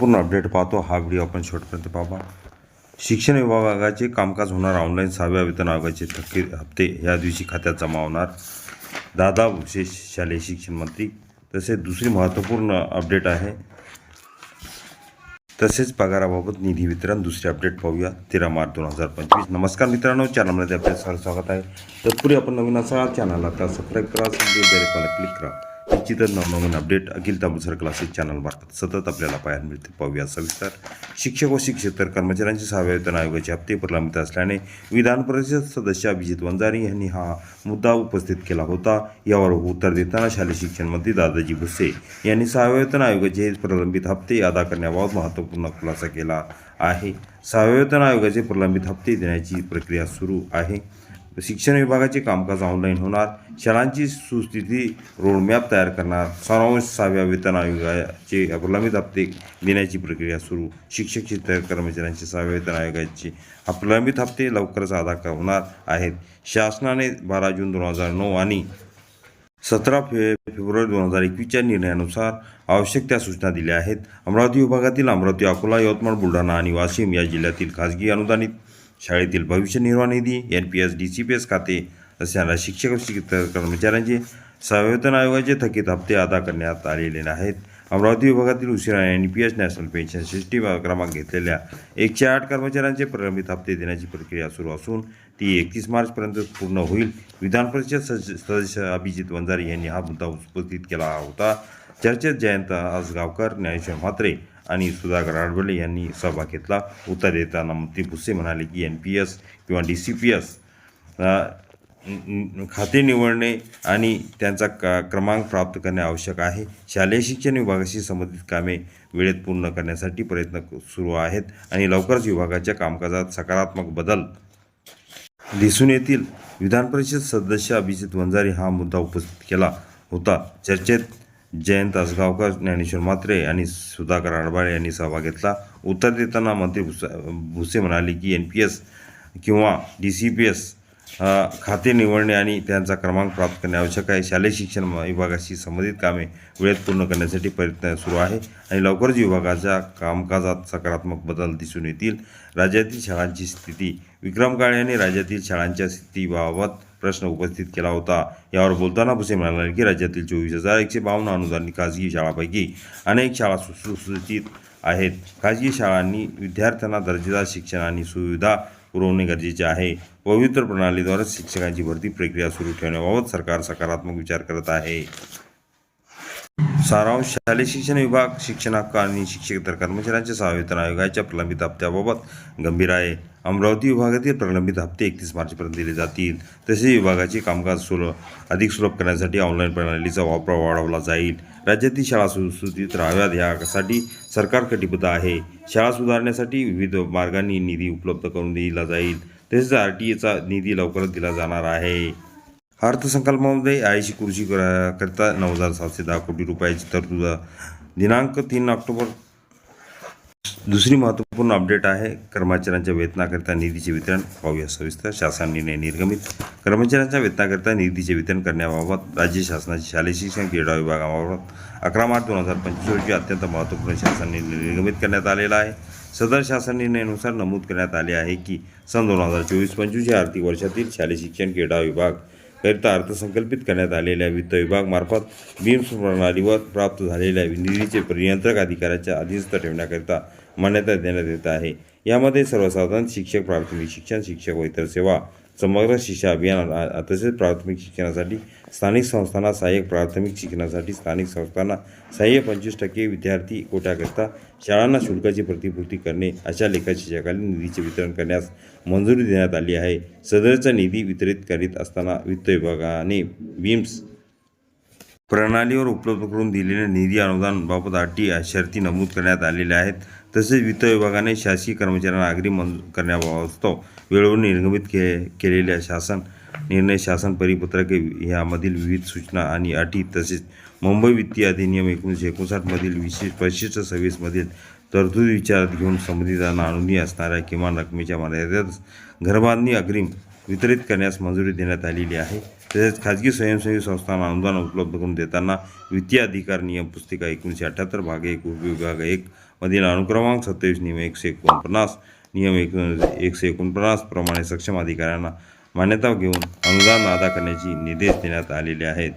पूर्ण अपडेट पाहतो. हा व्हिडिओ आपण शेवटपर्यंत पाहा. शिक्षण विभागाचे कामकाज होणार. ऑनलाईन सहाव्या वेतन आयोगाचे थकीत हप्ते या दिवशी खात्यात जमा होणार. दादा भुसे शालेय शिक्षण मंत्री. तसेच दुसरी महत्त्वपूर्ण अपडेट आहे. तसेच पगाराबाबत निधी वितरण दुसरे अपडेट पाहूया. तेरा मार्च दोन हजार पंचवीस. नमस्कार मित्रांनो. चॅनलमध्ये आपल्या सर स्वागत आहे. तत्पूर्वी आपण नवीन असा चॅनलला आता सबस्क्राईब करा. बेल क्लिक करा. निश्चितच नवनवीन अपडेट अखिल ताबुसर क्लासेस चॅनलमार्फत सतत आपल्याला पाहायला मिळते. पाहूया सविस्तर. शिक्षक व शिक्षकेतर कर्मचाऱ्यांचे सहाव्या वेतन आयोगाचे हप्ते प्रलंबित असल्याने विधान परिषद सदस्य अभिजित वंजारी यांनी हा मुद्दा उपस्थित केला होता. यावर उत्तर देताना शालेय शिक्षण मंत्री दादाजी भुसे यांनी सहाव्या वेतन आयोगाचे प्रलंबित हप्ते अदा करण्याबाबत महत्त्वपूर्ण खुलासा केला आहे. सहाव्या वेतन आयोगाचे प्रलंबित हप्ते देण्याची प्रक्रिया सुरू आहे. शिक्षण विभागाचे कामकाज ऑनलाईन होणार. शाळांची सुस्थिती रोडमॅप तयार करणार. सारांश सहाव्या वेतन आयोगाचे अपलंबित हप्ते देण्याची प्रक्रिया सुरू. शिक्षक शिक्षक कर्मचाऱ्यांचे सहाव्या वेतन आयोगाचे हा हप्ते लवकरच अदा होणार आहेत. शासनाने बारा जून दोन हजार नऊ आणि सतरा फे फेब्रुवारी दोन हजार एकवीसच्या निर्णयानुसार आवश्यक त्या सूचना दिल्या आहेत. अमरावती विभागातील अमरावती अकोला यवतमाळ बुलढाणा आणि वाशिम या जिल्ह्यातील खाजगी अनुदानित शाळेतील भविष्य निर्वाह निधी N P S D C P S खाते असणाऱ्या शिक्षक शिक्षक कर्मचाऱ्यांचे सवेतन आयोगाचे थकीत हप्ते अदा करण्यात आलेले आहेत अमरावती विभागातील उशिरा N P S national pension system क्रमांक घेतलेल्या एकशे आठ कर्मचाऱ्यांचे प्रलंबित हप्ते देण्याची प्रक्रिया सुरू असून ती एकतीस मार्चपर्यंत पूर्ण होईल. विधान परिषद सदस्य सदस्य अभिजित वंजारी यांनी हा मुद्दा उपस्थित केला होता. चर्चेत जयंत आसगावकर ज्ञानेश्वर म्हात्रे आणि सुधाकर आडबळे यांनी सहभाग घेतला. उत्तर देताना मंत्री भुसे म्हणाले की एन पी एस किंवा डी सी पी एस खाते निवडणे आणि त्यांचा क क्रमांक प्राप्त करणे आवश्यक आहे. शालेय शिक्षण विभागाशी संबंधित कामे वेळेत पूर्ण करण्यासाठी प्रयत्न सुरू आहेत आणि लवकरच विभागाच्या कामकाजात सकारात्मक बदल दिसून येतील. विधान परिषद सदस्य अभिजित वंजारी हा मुद्दा उपस्थित केला होता. चर्चेत जयंत आसगावकर ज्ञानेश्वर म्हात्रे आणि सुधाकर आडबाळे यांनी सहभाग घेतला. उत्तर देताना मंत्री भुसा भुसे म्हणाले की एन पी एस किंवा डी सी पी एस खाते निवडणे आणि त्यांचा क्रमांक प्राप्त करणे आवश्यक आहे. शालेय शिक्षण विभागाशी संबंधित कामे वेळेत पूर्ण करण्यासाठी प्रयत्न सुरू आहे आणि लवकरच विभागाच्या कामकाजात सकारात्मक बदल दिसून येतील. राज्यातील शाळांची स्थिती विक्रम काळे यांनी राज्यातील शाळांच्या स्थितीबाबत प्रश्न उपस्थित केला होता. यावर बोलताना भुसे म्हणाले की राज्यातील चोवीस हजार एकशे बावन्न अनुदानित खाजगी शाळांपैकी अनेक शाळा सुसूचित आहेत. खाजगी शाळांनी विद्यार्थ्यांना दर्जेदार शिक्षण आणि सुविधा पुरवणे गरजेचे आहे. पवित्र प्रणालीद्वारे शिक्षकांची भरती प्रक्रिया सुरू ठेवण्याबाबत सरकार सकारात्मक विचार करत आहे. सारांश शालेय शिक्षण विभाग शिक्षण हक्क आणि शिक्षकेतर कर्मचाऱ्यांच्या सहावेतन आयोगाच्या प्रलंबित हप्त्याबाबत गंभीर आहे. अमरावती विभागातील प्रलंबित हप्ते एकतीस मार्चपर्यंत दिले जातील. तसेच विभागाचे कामकाज सुलभ अधिक सुलभ करण्यासाठी ऑनलाईन प्रणालीचा वापर वाढवला जाईल. राज्यातील शाळा सुसूचित राहाव्यात यासाठी सरकार कटिबद्ध आहे. शाळा सुधारण्यासाठी विविध मार्गांनी निधी उपलब्ध करून दिला जाईल. तसेच आर टी एचा निधी लवकरच दिला जाणार आहे. अर्थसंकल्पामध्ये आयशी कृषी करता नऊ हजार सातशे दहा कोटी रुपयाची तरतूद दिनांक तीन ऑक्टोबर दुसरी महत्त्वपूर्ण अपडेट आहे कर्मचाऱ्यांच्या वेतनाकरिता निधीचे वितरण पाहूया सविस्तर शासन निर्णय निर्गमित कर्मचाऱ्यांच्या वेतनाकरिता निधीचे वितरण करण्याबाबत राज्य शासनाचे शालेय शिक्षण क्रीडा विभागाबाबत अकरा मार्च दोन हजार पंचवीस रोजी अत्यंत महत्त्वपूर्ण शासन निर्णय निर्गमित करण्यात आलेला आहे सदर शासन निर्णयानुसार नमूद करण्यात आले आहे की सन दोन हजार चोवीस पंचवीस या आर्थिक वर्षातील शालेय शिक्षण क्रीडा विभाग करिता अर्थसंकल्पित करण्यात आलेल्या वित्त विभागमार्फत बीम्स प्रणालीवर प्राप्त झालेल्या निधीचे नियंत्रक अधिकाऱ्याच्या अधीनस्थ ठेवण्याकरिता मान्यता देण्यात येत आहे. यामध्ये सर्वसाधारण शिक्षक प्राथमिक शिक्षण शिक्षक व इतर सेवा समग्र शिक्षा अभियान तसेच प्राथमिक शिक्षणासाठी स्थानिक संस्थांना सहाय्यक प्राथमिक शिक्षणासाठी स्थानिक संस्थांना सहाय्य पंचवीस टक्के विद्यार्थी कोट्याकरिता शाळांना शुल्काची प्रतिपूर्ती करणे अशा लेखाशिषाखाली निधीचे वितरण करण्यास मंजुरी देण्यात आली आहे. सदरचा निधी वितरित करीत असताना वित्त विभागाने बीम्स प्रणालीवर उपलब्ध करून दिलेल्या निधी अनुदानबाबत अटी शर्ती नमूद करण्यात आलेल्या आहेत. तसेच वित्त विभागाने शासकीय कर्मचाऱ्यांना अग्रिम मंजूर करण्यावास्तव वेळेवर निर्गमित के केलेल्या शासन निर्णय शासन परिपत्रके यामधील विविध सूचना आणि अटी तसेच मुंबई वित्तीय अधिनियम एकोणीसशे एकोणसाठमधील विशेष परिशिष्ट सव्वीसमधील तरतुदी विचारात घेऊन संबंधितांना अनुनी असणाऱ्या किमान रकमेच्या मर्यादेत घरबांधणी अग्रिम वितरित करण्यास मंजुरी देण्यात आलेली आहे. तसेच खाजगी स्वयंसेवी संस्थांना अनुदान उपलब्ध करून देताना वित्तीय अधिकार नियम पुस्तिका एकोणीसशे अठ्ठ्याहत्तर भाग एक उपविभाग एक मधील अनुक्रमांक सत्तावीस नियम एकशे एकोणपन्नास नियम एक एकशे एकोणपन्नास प्रमाणे सक्षम अधिकाऱ्यांना मान्यता घेऊन अनुदान अदा करण्याची निर्देश देण्यात आलेले आहेत.